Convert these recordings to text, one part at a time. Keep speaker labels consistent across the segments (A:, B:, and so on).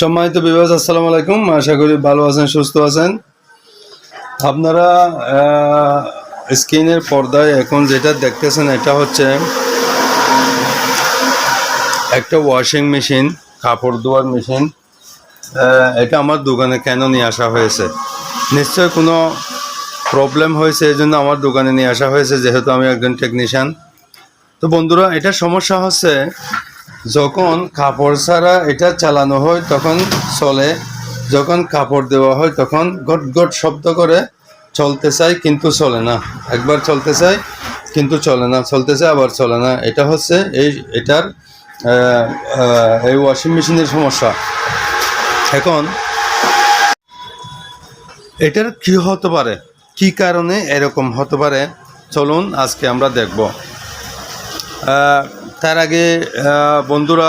A: সম্মানিত বিভাগ আসসালামু আলাইকুম। আশা করি ভালো আছেন, সুস্থ আছেন। আপনারা স্ক্রিনের পর্দায় এখন যেটা দেখতেছেন, এটা হচ্ছে একটা ওয়াশিং মেশিন কাপড় ধোয়ার মেশিন এটা আমার দোকানে কেন নিয়ে আসা হয়েছে? নিশ্চয় কোনো প্রবলেম হয়েছে, এই জন্য আমার দোকানে নিয়ে আসা হয়েছে, যেহেতু আমি একজন টেকনিশিয়ান তো বন্ধুরা, এটা সমস্যা হচ্ছে যখন কাপড় ছাড়া এটা চালানো হয়, তখন চলে। যখন কাপড় দেওয়া হয়, তখন গট গট শব্দ করে, চলতে চাই কিন্তু চলে না। একবার চলতে চাই কিন্তু চলে না। চলতে চাই আবার চলে না। এটা হচ্ছে এই, এটার এই ওয়াশিং মেশিনের সমস্যা। এখন, এটার কি হতে পারে? কি কারণে এরকম হতে পারে? চলুন আজকে আমরা দেখব। তার আগে বন্ধুরা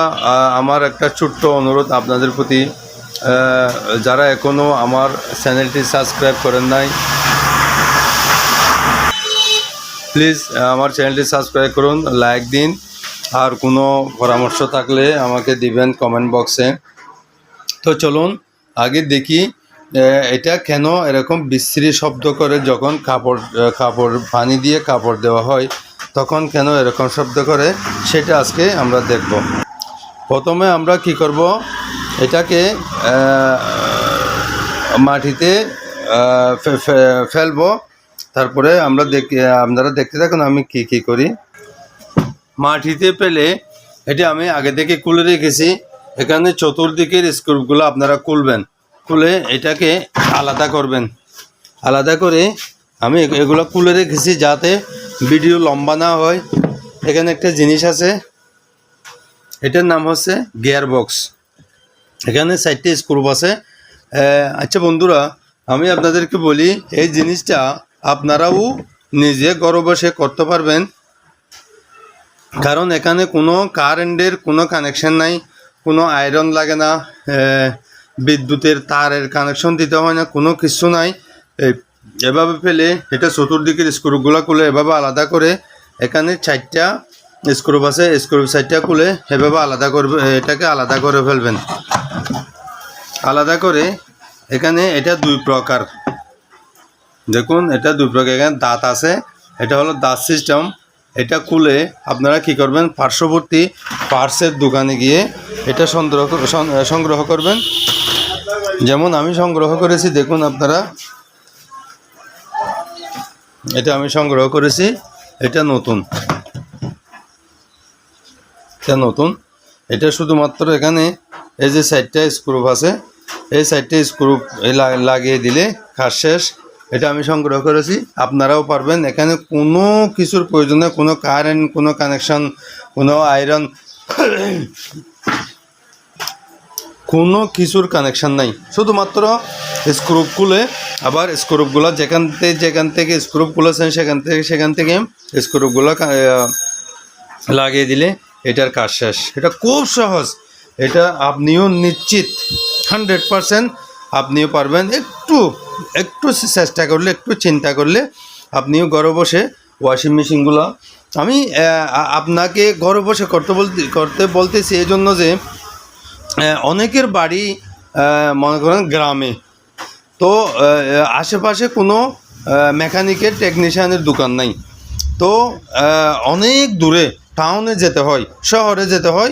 A: আমার একটা ছোট্ট অনুরোধ আপনাদের প্রতি। যারা এখনও আমার চ্যানেলটি সাবস্ক্রাইব করেন নাই, প্লিজ আমার চ্যানেলটি সাবস্ক্রাইব করুন, লাইক দিন। আর কোনো পরামর্শ থাকলে আমাকে দিবেন কমেন্ট বক্সে তো চলুন, আগে দেখি এটা কেন এরকম বিশ্রী শব্দ করে যখন কাপড় কাপড় পানি দিয়ে কাপড় দেওয়া হয়। তখন কেন এরকম শব্দ করে, সেটা আজকে আমরা দেখব। প্রথমে আমরা কি করব? এটাকে মাটিতে ফেলব। তারপরে আমরা দেখি, আপনারা দেখতে থাকুন আমি কি কি করি। মাটিতে পেলে, এটা আমি আগে থেকে খুলে রেখেছি। এখানে চতুর্দিকের স্ক্রুপগুলো আপনারা খুলবেন। খুলে এটাকে আলাদা করবেন। আলাদা করে আমি এগুলো খুলে রেখেছি যাতে ভিডিও লম্বা না হয়। এখানে একটা জিনিস আছে। এটার নাম হচ্ছে গিয়ার বক্স এখানে চারটে স্ক্রুপ আছে। আচ্ছা বন্ধুরা, আমি আপনাদেরকে বলি, এই জিনিসটা আপনারাও নিজে ঘরে বসে করতে পারবেন। কারণ এখানে কোনো কারেন্টের কোনো কানেকশন নাই, কোনো আয়রন লাগে না বিদ্যুতের তারের কানেকশন দিতে হয় না, কোনো কিছু নাই। এভাবে ফেলে এটা চতুর্দিকের স্ক্রুপগুলো খুলে এভাবে আলাদা করে, এখানে চারটা স্ক্রুপ আছে, স্ক্রুপ চারটা খুলে এভাবে আলাদা করবে, এটাকে আলাদা করে ফেলবেন। আলাদা করে এখানে এটা দুই প্রকার। দেখুন, এটা দুই প্রকার, এখানে দাঁত আছে, এটা হলো দাঁত সিস্টেম এটা খুলে আপনারা কি করবেন, পার্শ্ববর্তী পার্সের দোকানে গিয়ে এটা সংগ্রহ সংগ্রহ করবেন। যেমন আমি সংগ্রহ করেছি, দেখুন আপনারা এটা আমি সংগ্রহ করেছি। এটা নতুন। এটা নতুন। এটা শুধুমাত্র এখানে এই যে সাইডটা স্ক্রুপ আছে, এই সাইডটা স্ক্রুপ লাগিয়ে দিলে কাজ শেষ। এটা আমি সংগ্রহ করেছি। আপনারাও পারবেন। এখানে কোনো কিছুর প্রয়োজনে কোনো কারেন্ট কোনো কানেকশন কোনো আয়রন কোনো কিছুর কানেকশান নাই। শুধুমাত্র স্ক্রুপ খুলে আবার স্ক্রুপগুলো যেখান থেকে যেখান থেকে স্ক্রুপ খুলেছেন সেখান থেকে সেখান থেকে স্ক্রুপগুলো লাগিয়ে দিলে এটার কাজ শেষ। এটা খুব সহজ। এটা আপনিও নিশ্চিত। হান্ড্রেড পারসেন্ট আপনিও পারবেন। একটু একটু চেষ্টা করলে, একটু চিন্তা করলে আপনিও ঘরে বসে ওয়াশিং মেশিনগুলো আমি আপনাকে ঘরে বসে করতে বলতে, করতে বলতেছি এই জন্য যে অনেকের বাড়ি মনে করেন গ্রামে। তো আশেপাশে কোনো মেকানিকের, টেকনিশিয়ানের দোকান নাই। তো অনেক দূরে টাউনে যেতে হয়, শহরে যেতে হয়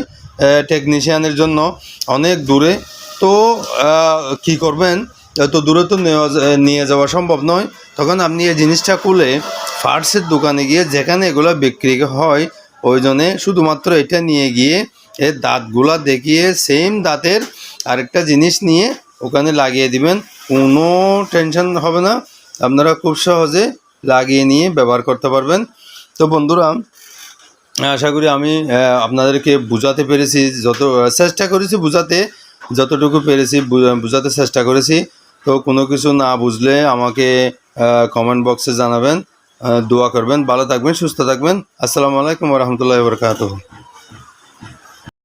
A: টেকনিশিয়ানের জন্য অনেক দূরে। তো কি করবেন? এত দূরে তো নিয়ে যাওয়া সম্ভব নয়। তখন আপনি এই জিনিসটা খুলে ফার্সের দোকানে গিয়ে যেখানে এগুলো বিক্রি হয়, ওই জন্যে শুধুমাত্র এটা নিয়ে গিয়ে এর দাঁতগুলা দেখিয়ে সেম দাঁতের আরেকটা জিনিস নিয়ে ওখানে লাগিয়ে দিবেন। কোনো টেনশন হবে না। আপনারা খুব সহজে লাগিয়ে নিয়ে ব্যবহার করতে পারবেন। তো বন্ধুরা, আশা করি আমি আপনাদেরকে বোঝাতে পেরেছি, যত চেষ্টা করেছি বোঝাতে, যতটুকু পেরেছি বোঝাতে চেষ্টা করেছি। তো কোনো কিছু না বুঝলে আমাকে কমেন্ট বক্সে জানাবেন। দোয়া করবেন। ভালো থাকবেন, সুস্থ থাকবেন। আসসালামু আলাইকুম রহমতুল্লাহ বরকাতহ।